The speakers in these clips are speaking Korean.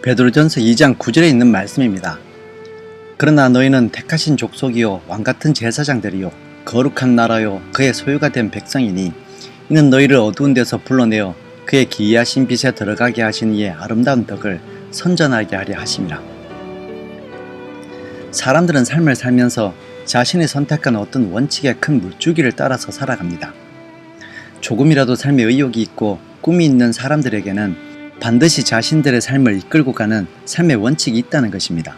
베드로전서 2장 9절에 있는 말씀입니다. 그러나 너희는 택하신 족속이요 왕 같은 제사장들이요 거룩한 나라요 그의 소유가 된 백성이니 이는 너희를 어두운 데서 불러내어 그의 기이하신 빛에 들어가게 하신 이의 아름다운 덕을 선전하게 하려 하심이라. 사람들은 삶을 살면서 자신이 선택한 어떤 원칙의 큰 물주기를 따라서 살아갑니다. 조금이라도 삶에 의욕이 있고 꿈이 있는 사람들에게는 반드시 자신들의 삶을 이끌고 가는 삶의 원칙이 있다는 것입니다.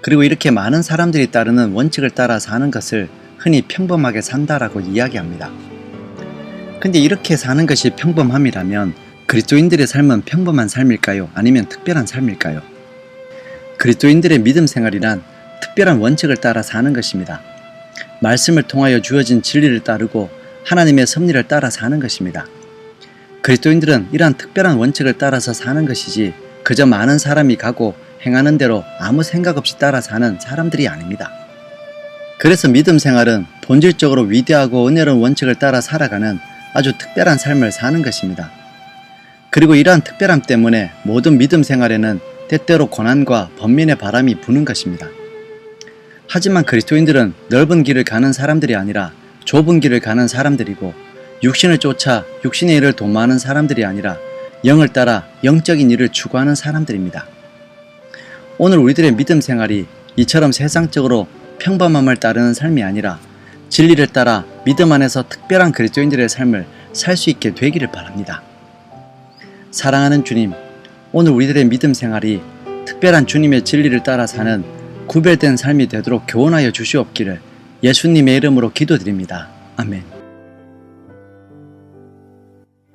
그리고 이렇게 많은 사람들이 따르는 원칙을 따라 사는 것을 흔히 평범하게 산다라고 이야기합니다. 근데 이렇게 사는 것이 평범함이라면 그리스도인들의 삶은 평범한 삶일까요? 아니면 특별한 삶일까요? 그리스도인들의 믿음 생활이란 특별한 원칙을 따라 사는 것입니다. 말씀을 통하여 주어진 진리를 따르고 하나님의 섭리를 따라 사는 것입니다. 그리스도인들은 이러한 특별한 원칙을 따라서 사는 것이지 그저 많은 사람이 가고 행하는 대로 아무 생각 없이 따라 사는 사람들이 아닙니다. 그래서 믿음 생활은 본질적으로 위대하고 은혜로운 원칙을 따라 살아가는 아주 특별한 삶을 사는 것입니다. 그리고 이러한 특별함 때문에 모든 믿음 생활에는 때때로 고난과 번민의 바람이 부는 것입니다. 하지만 그리스도인들은 넓은 길을 가는 사람들이 아니라 좁은 길을 가는 사람들이고 육신을 쫓아 육신의 일을 도모하는 사람들이 아니라 영을 따라 영적인 일을 추구하는 사람들입니다. 오늘 우리들의 믿음 생활이 이처럼 세상적으로 평범함을 따르는 삶이 아니라 진리를 따라 믿음 안에서 특별한 그리스도인들의 삶을 살 수 있게 되기를 바랍니다. 사랑하는 주님, 오늘 우리들의 믿음 생활이 특별한 주님의 진리를 따라 사는 구별된 삶이 되도록 교훈하여 주시옵기를 예수님의 이름으로 기도드립니다. 아멘.